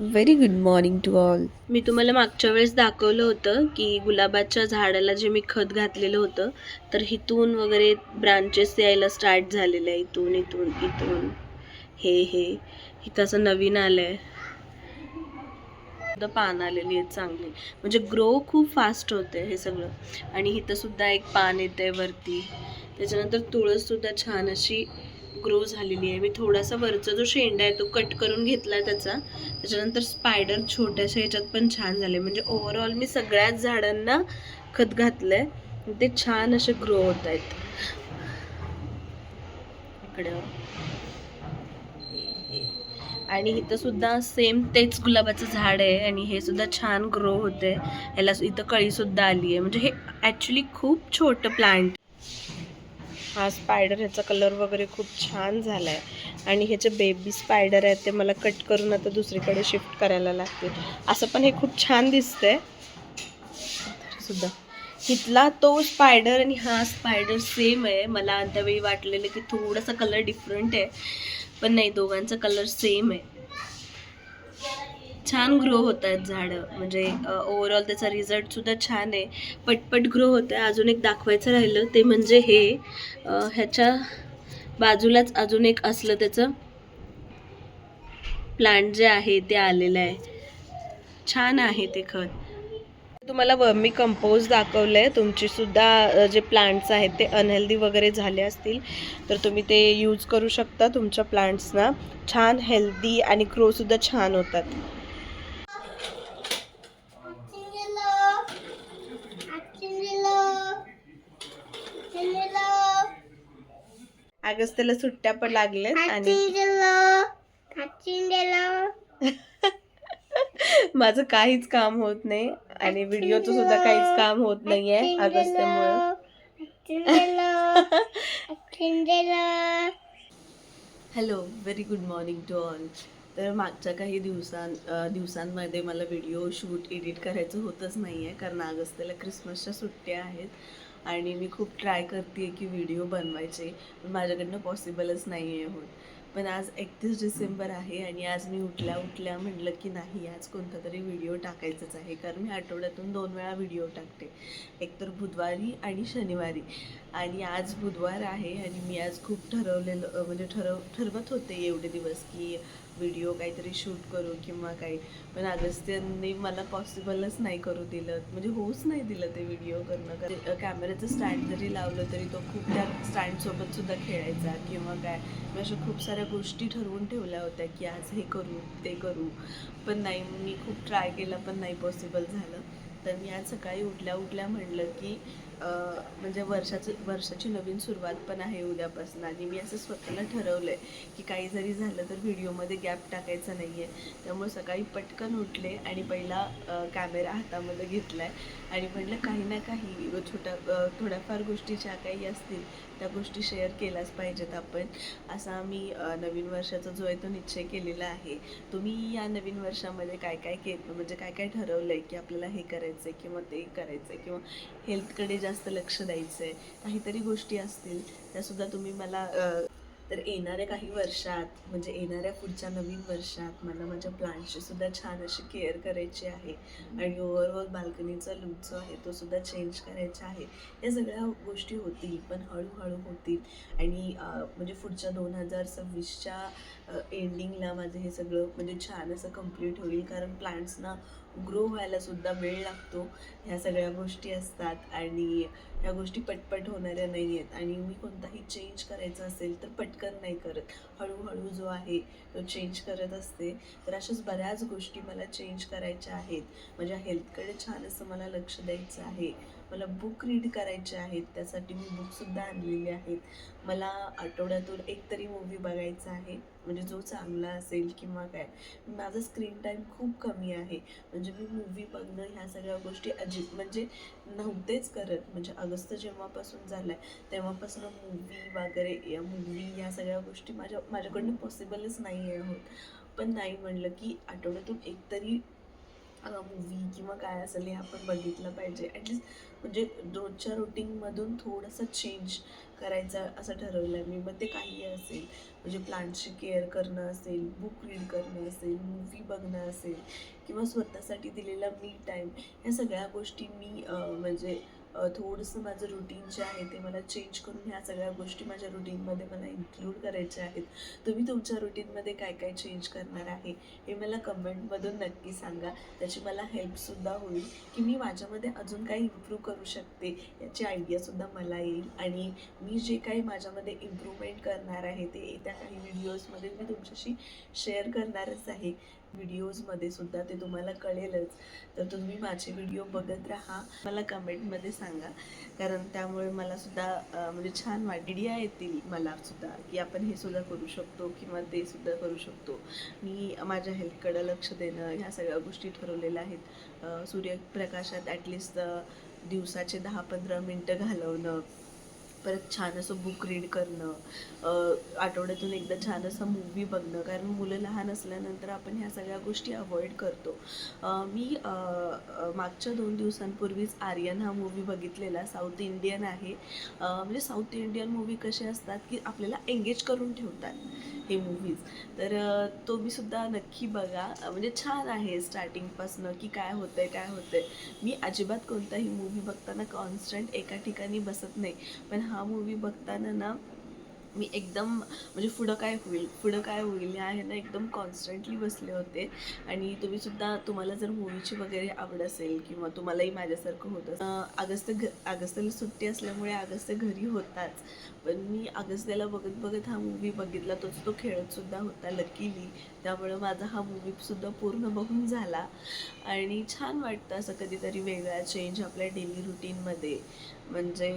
Very good morning to all मी तुम्हाला मागच्या वेळेस दाखवलं होतं की गुलाबाच्या झाडाला जे मी खत घातलेलं होतं तर इथून वगैरे ब्रांचेस यायला स्टार्ट झालेले आहे. इथून इथून इथून. हे हे. इथं असं नवीन आलं आहे पान आलेली आहेत चांगली. म्हणजे ग्रो खूप फास्ट होते हे सगळं. आणि इथं सुद्धा एक पान येते वरती. त्याच्यानंतर तुळस सुद्धा छान अशी ग्रो झालेली आहे. मी थोडासा वरचा जो शेंडा आहे तो कट करून घेतला त्याचा. त्याच्यानंतर स्पायडर छोट्याशा ह्याच्यात पण छान झाले. म्हणजे ओव्हरऑल मी सगळ्याच झाडांना खत घातलंय. ते छान असे ग्रो होत आहेत. इकडे आणि इथं सुद्धा सेम तेच गुलाबाचं झाड आहे आणि हे सुद्धा छान ग्रो होते ह्याला इथं कळी सुद्धा आली आहे म्हणजे हे ॲक्च्युली खूप छोटं प्लांट हा स्पायडर ह्याचा कलर वगैरे खूप छान झाला आहे आणि ह्याचे बेबी स्पायडर आहेत ते मला कट करून आता दुसरीकडे शिफ्ट करायला लागतील. असं पण हे खूप छान दिसतंय. सुद्धा. इथला तो स्पायडर आणि हा स्पायडर सेम आहे. मला अंतवेळी वाटलेलं की थोडासा कलर डिफरंट आहे. पण नाही दोघांचा कलर सेम आहे. छान ग्रो होत आहेत झाडं. म्हणजे ओव्हरऑल त्याचा रिझल्ट सुद्धा छान आहे. पटपट ग्रो होत आहे अजून एक दाखवायचं राहिलं ते म्हणजे हे ह्याच्या बाजूलाच अजून एक असलं त्याचं प्लांट जे आहे ते आलेलं आहे. छान आहे ते खत. तुम्हाला वर्मी कंपोज दाखवलं आहे तुमचीसुद्धा जे प्लांट्स आहेत ते अनहेल्दी वगैरे झाले असतील तर तुम्ही ते यूज करू शकता तुमच्या प्लांट्सना छान हेल्दी आणि ग्रोसुद्धा छान होतात. अगस्त त्याला सुट्ट्या पण लागल्यात आणि माझं काहीच काम होत नाही आणि व्हिडिओचं सुद्धा काहीच काम होत नाहीये अगस्त्यामुळं. Hello very good morning to all तर मागच्या काही दिवसां दिवसांमध्ये मला व्हिडिओ शूट एडिट करायचं होतच नाही आहे कारण अगस्त्याला क्रिसमसच्या सुट्ट्या आहेत आणि मी खूप ट्राय करते की व्हिडिओ बनवायचे. पण माझ्याकडनं पॉसिबलच नाही आहे होत. पण आज एकतीस डिसेंबर आहे आणि आज मी उठल्या उठल्या म्हटलं की नाही आज कोणता तरी व्हिडिओ टाकायचाच आहे. कारण मी आठवड्यातून दोन वेळा व्हिडिओ टाकते. एकतर बुधवारी आणि शनिवारी. आणि आज बुधवार आहे आणि मी आज खूप ठरवलेलं म्हणजे ठरव ठरवत होते एवढे दिवस की व्हिडिओ काहीतरी शूट करू किंवा काही. पण अगस्त्यांनी मला पॉसिबलच नाही करू दिलं. म्हणजे होऊच नाही दिलं ते व्हिडिओ करणं. कॅमेऱ्याचं स्टँड जरी लावलं तरी तो खूप त्या स्टँडसोबत सुद्धा खेळायचा किंवा काय. मी अशा खूप साऱ्या गोष्टी ठरवून ठेवल्या होत्या की आज हे करू ते करू. पण नाही मी खूप ट्राय केला पण नाही पॉसिबल झालं. तर मी आज सकाळी उठल्या उठल्या म्हणलं की म्हणजे वर्षाचं वर्षाची नवीन सुरुवात पण आहे उद्यापासून. आणि मी असं स्वतःला ठरवलं आहे की काही जरी झालं तर व्हिडिओमध्ये गॅप टाकायचा नाही आहे त्यामुळे सकाळी पटकन उठले आणि पहिला कॅमेरा हातामध्ये घेतला आहे आणि म्हटलं काही ना काही छोट्या थोड्याफार गोष्टी ज्या काही असतील त्या गोष्टी शेअर केल्याच पाहिजेत आपण. असा मी नवीन वर्षाचा जो आहे तो निश्चय केलेला आहे. तुम्ही या नवीन वर्षामध्ये काय काय के म्हणजे काय काय ठरवलं आहे की आपल्याला हे करायचं आहे किंवा ते करायचं आहे किंवा हेल्थकडे जास्त लक्ष द्यायचं आहे काहीतरी गोष्टी असतील त्यासुद्धा तुम्ही मला तर येणाऱ्या काही वर्षात म्हणजे येणाऱ्या पुढच्या नवीन वर्षात मला माझ्या प्लांटची सुद्धा छान अशी केअर करायची आहे. आणि ओव्हरऑल बाल्कनीचा लुक जो आहे तो सुद्धा चेंज करायचा आहे. या सगळ्या गोष्टी होतील पण हळूहळू होतील. आणि म्हणजे पुढच्या दोन हजार सव्वीसच्या एंडिंगला माझं हे सगळं म्हणजे छान असं कंप्लीट होईल. कारण प्लांट्सना ग्रो व्हायला सुद्धा वेळ लागतो. ह्या सगळ्या गोष्टी असतात आणि ह्या गोष्टी पटपट होणाऱ्या नाही आहेत आणि मी कोणताही चेंज करायचा असेल तर पटकन नाही करत. हळूहळू जो आहे तो चेंज करत असते. तर अशाच बऱ्याच गोष्टी मला चेंज करायच्या आहेत. माझ्या हेल्थकडे छान असं मला लक्ष द्यायचं आहे. मला बुक रीड करायचे आहेत त्यासाठी मी बुकसुद्धा आणलेली आहेत. मला आठवड्यातून एक तरी मूवी बघायचा आहे म्हणजे जो चांगला असेल किंवा काय. माझा स्क्रीन टाईम खूप कमी आहे. म्हणजे मी मूवी बघणं ह्या सगळ्या गोष्टी अजिब म्हणजे नव्हतेच करत. म्हणजे अगस्त जेव्हापासून झाला आहे तेव्हापासून मूवी वगैरे या मूवी या सगळ्या गोष्टी माझ्या माझ्याकडनं पॉसिबलच नाही आहे होत. पण नाही म्हणलं की आठवड्यातून एक तरी मूवी किंवा काय असेल हे आपण बघितलं पाहिजे. ॲटलिस्ट म्हणजे रोजच्या रुटीनमधून थोडंसं चेंज करायचं असं ठरवलं आहे मी. मग ते काही असेल. म्हणजे प्लांटची केअर करणं असेल बुक रीड करणं असेल मूवी बघणं असेल किंवा स्वतःसाठी दिलेला मी टाईम ह्या सगळ्या गोष्टी मी म्हणजे थोडंसं माझं रुटीन जे आहे ते मला चेंज करून ह्या सगळ्या गोष्टी माझ्या रुटीनमध्ये मला इन्क्लूड करायच्या आहेत. तुम्ही तुमच्या रुटीनमध्ये काय काय चेंज करणार आहे हे मला कमेंटमधून नक्की सांगा. त्याची मला हेल्पसुद्धा होईल की मी माझ्यामध्ये अजून काही इम्प्रूव्ह करू शकते याची आयडियासुद्धा मला येईल. आणि मी जे काही माझ्यामध्ये इम्प्रूव्हमेंट करणार आहे ते येत्या काही व्हिडिओजमध्ये मी तुमच्याशी शेअर करणारच आहे. व्हिडिओजमध्ये सुद्धा ते तुम्हाला कळेलच. तर तुम्ही माझे व्हिडिओ बघत राहा. मला कमेंटमध्ये सांगा. कारण त्यामुळे मला सुद्धा म्हणजे छान वाट आयडिया येतील मला सुद्धा की आपण हे सुद्धा करू शकतो किंवा ते सुद्धा करू शकतो. मी माझ्या हेल्थकडं लक्ष देणं ह्या सगळ्या गोष्टी ठरवलेल्या आहेत. सूर्यप्रकाशात ॲटलिस्ट दिवसाचे दहा पंधरा मिनटं घालवणं. परत छान असं बुक रीड करणं आठवड्यातून एकदा छान असं मूवी बघणं. कारण मुलं लहान असल्यानंतर आपण ह्या सगळ्या गोष्टी अवॉइड करतो. मी मागच्या दोन दिवसांपूर्वीच आर्यन हा मूवी बघितलेला साऊथ इंडियन आहे. म्हणजे साऊथ इंडियन मूवी कसे असतात की आपल्याला एंगेज करून ठेवतात हे मूवीज तर तो मी सुद्धा नक्की बघा. म्हणजे छान आहे स्टार्टिंगपासनं की काय होतं आहे काय होतं आहे मी अजिबात कोणताही मूवी बघताना कॉन्स्टंट एका ठिकाणी बसत नाही. पण हा हा मूवी बघताना ना मी एकदम म्हणजे पुढं काय होईल पुढं काय होईल या ह्यांना एकदम कॉन्स्टंटली बसले होते. आणि तुम्ही सुद्धा तुम्हाला जर मूवीची वगैरे आवड असेल किंवा तुम्हालाही माझ्यासारखं होतं अगस्त घ अगस्त्याला सुट्टी असल्यामुळे अगस्त घरी होताच. पण मी अगस्त्याला बघत बघत हा मूवी बघितला तोच तो खेळतसुद्धा होता लकीली त्यामुळं माझा हा मूवीसुद्धा पूर्ण बघून झाला. आणि छान वाटतं असं कधीतरी वेगळा चेंज आपल्या डेली रुटीनमध्ये म्हणजे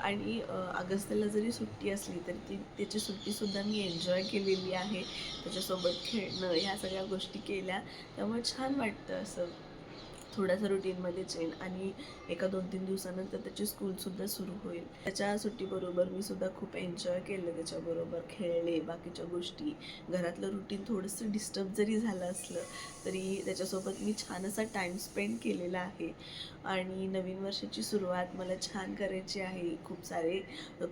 आणि अ, अगस्त्याला जरी सुट्टी असली तरी ती त्याची सुट्टीसुद्धा मी एन्जॉय केलेली आहे. त्याच्यासोबत खेळणं ह्या सगळ्या गोष्टी केल्या. त्यामुळे छान वाटतं असं. थोडासा रुटीनमध्येच येईल आणि एका दोन तीन दिवसानंतर त्याची स्कूलसुद्धा सुरू होईल. त्याच्या सुट्टीबरोबर मी सुद्धा खूप एन्जॉय केलं त्याच्याबरोबर खेळले बाकीच्या गोष्टी. घरातलं रुटीन थोडंसं डिस्टर्ब जरी झालं असलं तरी त्याच्यासोबत मी छान असा टाईम स्पेंड केलेला आहे. आणि नवीन वर्षाची सुरुवात मला छान करायची आहे. खूप सारे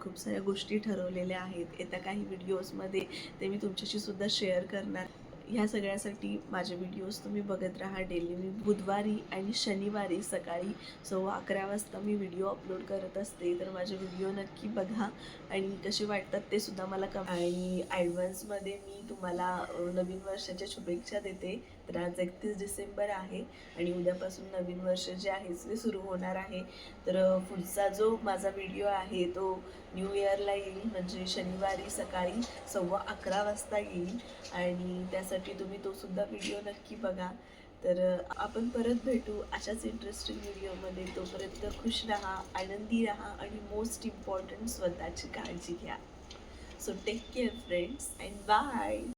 खूप साऱ्या गोष्टी ठरवलेल्या आहेत. येत्या काही व्हिडिओजमध्ये ते मी तुमच्याशी सुद्धा शेअर करणार. ह्या सगळ्यासाठी माझे व्हिडिओज तुम्ही बघत राहा. डेली मी बुधवारी आणि शनिवारी सकाळी सव्वा अकरा वाजता मी व्हिडिओ अपलोड करत असते. तर माझे व्हिडिओ नक्की बघा. आणि कसे वाटतात ते सुद्धा मला कम आणि ॲडव्हान्समध्ये मी तुम्हाला नवीन वर्षाच्या शुभेच्छा देते. तर आज एकतीस डिसेंबर आहे आणि उद्यापासून नवीन वर्ष जे आहे ते सुरू होणार आहे. तर पुढचा जो माझा व्हिडिओ आहे तो न्यू इयरला येईल. म्हणजे शनिवारी सकाळी सव्वा अकरा वाजता येईल. आणि त्यासाठी तुम्ही तो सुद्धा व्हिडिओ नक्की बघा. तर आपण परत भेटू अशाच इंटरेस्टिंग व्हिडिओमध्ये तोपर्यंत खुश राहा आनंदी राहा आणि मोस्ट इम्पॉर्टंट स्वतःची काळजी घ्या. So take care friends and bye